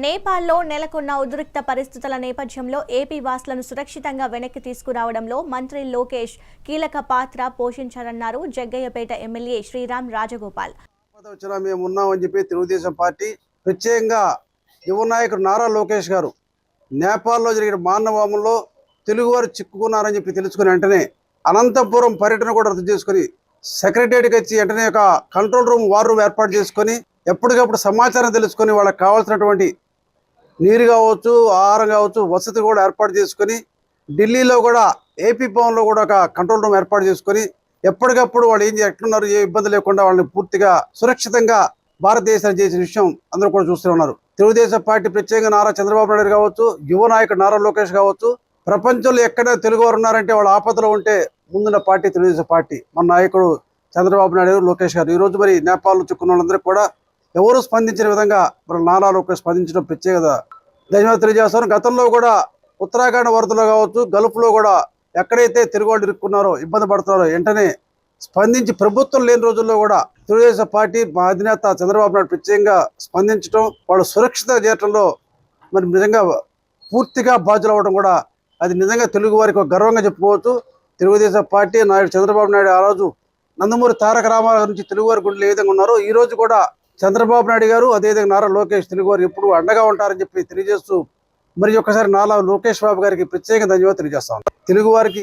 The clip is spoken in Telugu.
నేపాల్లో నెలకొన్న ఉద్రిక్త పరిస్థితుల నేపథ్యంలో ఏపీ వాసులను సురక్షితంగా వెనక్కి తీసుకురావడంలో మంత్రి లోకేష్ కీలక పాత్ర పోషించారన్నారు జగ్గయ్యపేట ఎమ్మెల్యే శ్రీరామ్ రాజగోపాల్. వచ్చినా మేము ఉన్నామని చెప్పి తెలుగుదేశం పార్టీ ప్రత్యేకంగా యువ నాయకుడు నారా లోకేష్ గారు నేపాల్లో జరిగిన మానవామంలో తెలుగువారు చిక్కుకున్నారని చెప్పి తెలుసుకుని వెంటనే అనంతపురం పర్యటన కూడా రద్దు చేసుకుని సెక్రటేరియట్కి వచ్చి వెంటనే ఒక కంట్రోల్ రూమ్ వార్ రూమ్ ఏర్పాటు చేసుకొని ఎప్పటికప్పుడు సమాచారం తెలుసుకొని వాళ్ళకి కావాల్సినటువంటి నీరు కావచ్చు ఆహారం కావచ్చు వసతి కూడా ఏర్పాటు చేసుకొని ఢిల్లీలో కూడా ఏపీ భవన్లో కూడా ఒక కంట్రోల్ రూమ్ ఏర్పాటు చేసుకొని ఎప్పటికప్పుడు వాళ్ళు ఏం ఎట్లున్నారు ఏ ఇబ్బంది లేకుండా వాళ్ళని పూర్తిగా సురక్షితంగా భారతదేశాన్ని చేసిన విషయం అందరూ కూడా చూస్తూ ఉన్నారు. తెలుగుదేశం పార్టీ ప్రత్యేకంగా నారా చంద్రబాబు నాయుడు కావచ్చు యువ నాయకుడు నారా లోకేష్ కావచ్చు ప్రపంచంలో ఎక్కడ తెలుగు వారు ఉన్నారంటే వాళ్ళ ఆపదలో ఉంటే ముందున్న పార్టీ తెలుగుదేశం పార్టీ. మన నాయకుడు చంద్రబాబు నాయుడు లోకేష్ గారు. ఈరోజు మరి నేపాల్లో చిక్కున్న వాళ్ళందరూ కూడా ఎవరు స్పందించిన విధంగా మరి నారా లోకేష్ స్పందించడం ప్రత్యేకత. ధన్యవాదాలు తెలియజేస్తాను గతంలో కూడా ఉత్తరాఖండ్ వరదలో కావచ్చు గల్ఫ్లో కూడా ఎక్కడైతే తెలుగు వాళ్ళు ఇరుక్కున్నారో ఇబ్బంది పడుతున్నారో వెంటనే స్పందించి ప్రభుత్వం లేని రోజుల్లో కూడా తెలుగుదేశం పార్టీ మా అధినేత చంద్రబాబు నాయుడు ప్రత్యేకంగా స్పందించడం వాళ్ళు సురక్షిత చేయటంలో మరి నిజంగా పూర్తిగా బాధ్యులు అవ్వడం కూడా అది నిజంగా తెలుగు వారికి ఒక గర్వంగా చెప్పుకోవచ్చు. తెలుగుదేశం పార్టీ నాయుడు చంద్రబాబు నాయుడు ఆ రోజు నందమూరి తారక రామారావు నుంచి తెలుగువారి గుండెలు ఏ విధంగా ఉన్నారో ఈ రోజు కూడా చంద్రబాబు నాయుడు గారు అదేవిధంగా నారా లోకేష్ తెలుగువారు ఎప్పుడు అండగా ఉంటారని చెప్పి తెలియజేస్తూ మరి ఒక్కసారి నాలా లోకేష్ బాబు గారికి ప్రత్యేక ధన్యవాదాలు తెలియజేస్తాం తెలుగు వారికి